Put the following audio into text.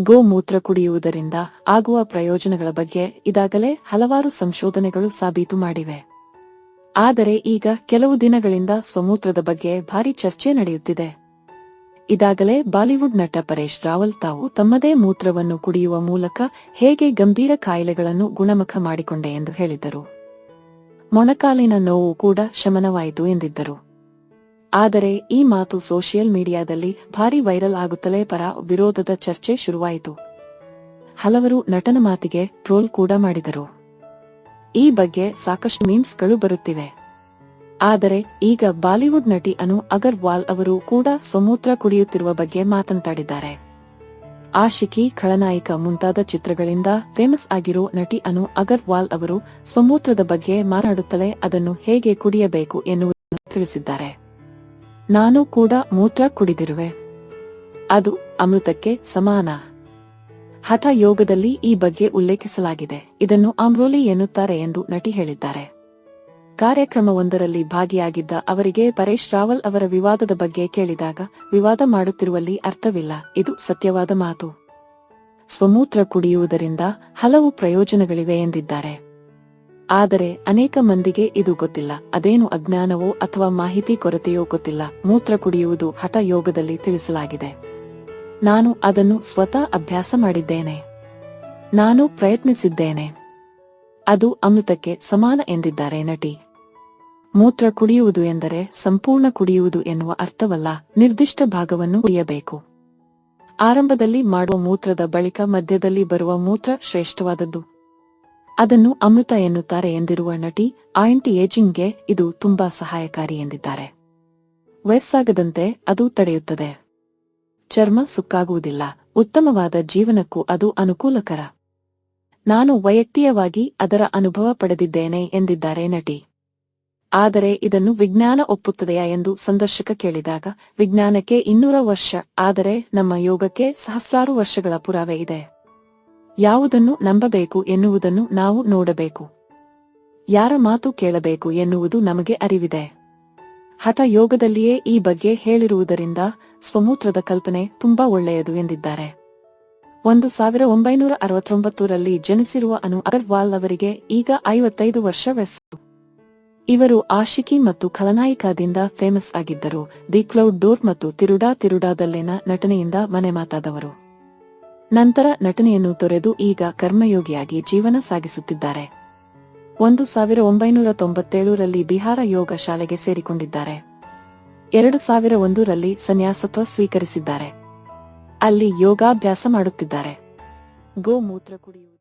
ಗೋಮೂತ್ರ ಕುಡಿಯುವುದರಿಂದ ಆಗುವ ಪ್ರಯೋಜನಗಳ ಬಗ್ಗೆ ಇದಾಗಲೇ ಹಲವಾರು ಸಂಶೋಧನೆಗಳು ಸಾಬೀತು ಮಾಡಿವೆ. ಆದರೆ ಈಗ ಕೆಲವು ದಿನಗಳಿಂದ ಸ್ವಮೂತ್ರದ ಬಗ್ಗೆ ಭಾರಿ ಚರ್ಚೆ ನಡೆಯುತ್ತಿದೆ. ಇದಾಗಲೇ ಬಾಲಿವುಡ್ ನಟ ಪರೇಶ್ ರಾವಲ್ ತಾವು ತಮ್ಮದೇ ಮೂತ್ರವನ್ನು ಕುಡಿಯುವ ಮೂಲಕ ಹೇಗೆ ಗಂಭೀರ ಕಾಯಿಲೆಗಳನ್ನು ಗುಣಮುಖ ಮಾಡಿಕೊಂಡೆ ಎಂದು ಹೇಳಿದರು. ಮೊಣಕಾಲಿನ ನೋವು ಕೂಡ ಶಮನವಾಯಿತು ಎಂದಿದ್ದರು. ಆದರೆ ಈ ಮಾತು ಸೋಷಿಯಲ್ ಮೀಡಿಯಾದಲ್ಲಿ ಭಾರಿ ವೈರಲ್ ಆಗುತ್ತಲೇ ಪರ ವಿರೋಧದ ಚರ್ಚೆ ಶುರುವಾಯಿತು. ಹಲವರು ನಟನ ಮಾತಿಗೆ ಟ್ರೋಲ್ ಕೂಡ ಮಾಡಿದರು. ಈ ಬಗ್ಗೆ ಸಾಕಷ್ಟು ಮೀಮ್ಸ್ಗಳು ಬರುತ್ತಿವೆ. ಆದರೆ ಈಗ ಬಾಲಿವುಡ್ ನಟಿ ಅನು ಅಗರ್ವಾಲ್ ಅವರು ಕೂಡ ಸ್ವಮೂತ್ರ ಕುಡಿಯುತ್ತಿರುವ ಬಗ್ಗೆ ಮಾತನಾಡಿದ್ದಾರೆ ಆಶಿಕಿ ಖಳನಾಯಕ ಮುಂತಾದ ಚಿತ್ರಗಳಿಂದ ಫೇಮಸ್ ಆಗಿರೋ ನಟಿ ಅನು ಅಗರ್ವಾಲ್ ಅವರು ಸ್ವಮೂತ್ರದ ಬಗ್ಗೆ ಮಾತನಾಡುತ್ತಲೇ ಅದನ್ನು ಹೇಗೆ ಕುಡಿಯಬೇಕು ಎನ್ನುವುದನ್ನು ತಿಳಿಸಿದ್ದಾರೆ. ನಾನು ಕೂಡ ಮೂತ್ರ ಕುಡಿದಿರುವೆ. ಅದು ಅಮೃತಕ್ಕೆ ಸಮಾನ. ಹಠ ಯೋಗದಲ್ಲಿ ಈ ಬಗ್ಗೆ ಉಲ್ಲೇಖಿಸಲಾಗಿದೆ. ಇದನ್ನು ಆಮ್ರೋಲಿ ಎನ್ನುತ್ತಾರೆ ಎಂದು ನಟಿ ಹೇಳಿದ್ದಾರೆ. ಕಾರ್ಯಕ್ರಮವೊಂದರಲ್ಲಿ ಭಾಗಿಯಾಗಿದ್ದ ಅವರಿಗೆ ಪರೇಶ್ ರಾವಲ್ ಅವರ ವಿವಾದದ ಬಗ್ಗೆ ಕೇಳಿದಾಗ ವಿವಾದ ಮಾಡುತ್ತಿರುವಲ್ಲಿ ಅರ್ಥವಿಲ್ಲ. ಇದು ಸತ್ಯವಾದ ಮಾತು. ಸ್ವಮೂತ್ರ ಕುಡಿಯುವುದರಿಂದ ಹಲವು ಪ್ರಯೋಜನಗಳಿವೆ ಎಂದಿದ್ದಾರೆ. ಆದರೆ ಅನೇಕ ಮಂದಿಗೆ ಇದು ಗೊತ್ತಿಲ್ಲ. ಅದೇನು ಅಜ್ಞಾನವೋ ಅಥವಾ ಮಾಹಿತಿ ಕೊರತೆಯೋ ಗೊತ್ತಿಲ್ಲ. ಮೂತ್ರ ಕುಡಿಯುವುದು ಹಠ ಯೋಗದಲ್ಲಿ ತಿಳಿಸಲಾಗಿದೆ. ನಾನು ಅದನ್ನು ಸ್ವತಃ ಅಭ್ಯಾಸ ಮಾಡಿದ್ದೇನೆ. ನಾನು ಪ್ರಯತ್ನಿಸಿದ್ದೇನೆ. ಅದು ಅಮೃತಕ್ಕೆ ಸಮಾನ ಎಂದಿದ್ದಾರೆ ನಟಿ. ಮೂತ್ರ ಕುಡಿಯುವುದು ಎಂದರೆ ಸಂಪೂರ್ಣ ಕುಡಿಯುವುದು ಎನ್ನುವ ಅರ್ಥವಲ್ಲ. ನಿರ್ದಿಷ್ಟ ಭಾಗವನ್ನು ಕುಡಿಯಬೇಕು. ಆರಂಭದಲ್ಲಿ ಮಾಡುವ ಮೂತ್ರದ ಬಳಿಕ ಮಧ್ಯದಲ್ಲಿ ಬರುವ ಮೂತ್ರ ಶ್ರೇಷ್ಠವಾದದ್ದು. ಅದನ್ನು ಅಮೃತ ಎನ್ನುತ್ತಾರೆ ಎಂದಿರುವ ನಟಿ ಆಂಟಿ ಏಜಿಂಗ್ಗೆ ಇದು ತುಂಬಾ ಸಹಾಯಕಾರಿ ಎಂದಿದ್ದಾರೆ. ವಯಸ್ಸಾಗದಂತೆ ಅದು ತಡೆಯುತ್ತದೆ. ಚರ್ಮ ಸುಕ್ಕಾಗುವುದಿಲ್ಲ. ಉತ್ತಮವಾದ ಜೀವನಕ್ಕೂ ಅದು ಅನುಕೂಲಕರ. ನಾನು ವೈಯಕ್ತಿಕವಾಗಿ ಅದರ ಅನುಭವ ಪಡೆದಿದ್ದೇನೆ ಎಂದಿದ್ದಾರೆ ನಟಿ. ಆದರೆ ಇದನ್ನು ವಿಜ್ಞಾನ ಒಪ್ಪುತ್ತದೆಯಾ ಎಂದು ಸಂದರ್ಶಕ ಕೇಳಿದಾಗ, ವಿಜ್ಞಾನಕ್ಕೆ ಇನ್ನೂರ ವರ್ಷ, ಆದರೆ ನಮ್ಮ ಯೋಗಕ್ಕೆ ಸಹಸ್ರಾರು ವರ್ಷಗಳ ಪುರಾವೆ ಇದೆ. ಯಾವುದನ್ನು ನಂಬಬೇಕು ಎನ್ನುವುದನ್ನು ನಾವು ನೋಡಬೇಕು. ಯಾರ ಮಾತು ಕೇಳಬೇಕು ಎನ್ನುವುದು ನಮಗೆ ಅರಿವಿದೆ. ಹಠ ಯೋಗದಲ್ಲಿಯೇ ಈ ಬಗ್ಗೆ ಹೇಳಿರುವುದರಿಂದ ಸ್ವಮೂತ್ರದ ಕಲ್ಪನೆ ತುಂಬಾ ಒಳ್ಳೆಯದು ಎಂದಿದ್ದಾರೆ. ಒಂದು ಸಾವಿರ ಒಂಬೈನೂರ ಅರವತ್ತೊಂಬತ್ತರಲ್ಲಿ ಜನಿಸಿರುವ ಅನು ಅಗರ್ವಾಲ್ ಅವರಿಗೆ ಈಗ ಐವತ್ತೈದು ವರ್ಷ ವಯಸ್ಸು ಇವರು ಆಶಿಕಿ ಮತ್ತು ಖಲನಾಯಿಕಾದಿಂದ ಫೇಮಸ್ ಆಗಿದ್ದರು. ದಿ ಕ್ಲೌಡ್ ಡೋರ್ ಮತ್ತು ತಿರುಡಾ ತಿರುಡಾದಲ್ಲಿನ ನಟನೆಯಿಂದ ಮನೆ ಮಾತಾದವರು. ನಂತರ ನಟನೆಯನ್ನು ತೊರೆದು ಈಗ ಕರ್ಮಯೋಗಿಯಾಗಿ ಜೀವನ ಸಾಗಿಸುತ್ತಿದ್ದಾರೆ. ಒಂದು ಸಾವಿರ ಒಂಬೈನೂರ ತೊಂಬತ್ತೇಳರಲ್ಲಿ ಬಿಹಾರ ಯೋಗ ಶಾಲೆಗೆ ಸೇರಿಕೊಂಡಿದ್ದಾರೆ. ಎರಡು ಸಾವಿರ ಒಂದರಲ್ಲಿ ಸನ್ಯಾಸತ್ವ ಸ್ವೀಕರಿಸಿದ್ದಾರೆ. ಅಲ್ಲಿ ಯೋಗಾಭ್ಯಾಸ ಮಾಡುತ್ತಿದ್ದಾರೆ. ಗೋಮೂತ್ರ ಕುಡಿಯುವ